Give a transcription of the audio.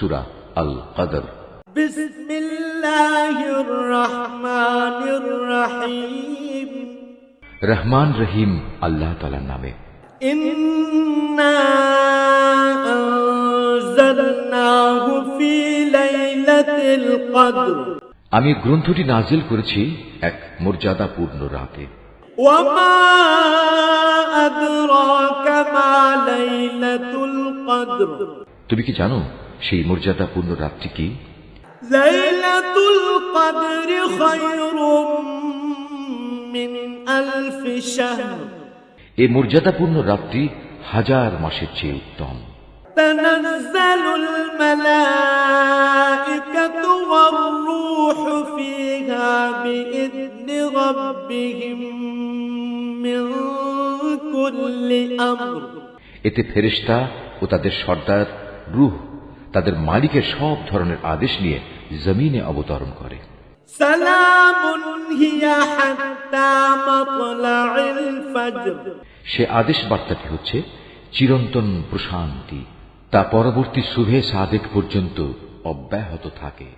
সুরা আল কদর রহমান রহিম। আল্লাহ তালার নামে। আমি গ্রন্থটি নাজিল করেছি এক মর্যাদাপূর্ণ রাতে। তুমি কি জানো সেই মর্যাদাপূর্ণ রাতটি কি? এ এই মর্যাদাপূর্ণ রাত্রি হাজার মাসের চেয়ে উত্তম। এতে ফেরেশতা ও তাদের সর্দার রুহ তাদের মালিকের সব ধরনের আদেশ নিয়ে জমিনে অবতরণ করে। সে আদেশ বার্তাটি হচ্ছে চিরন্তন প্রশান্তি তা পরবর্তী শুভে সাদেক পর্যন্ত অব্যাহত থাকে।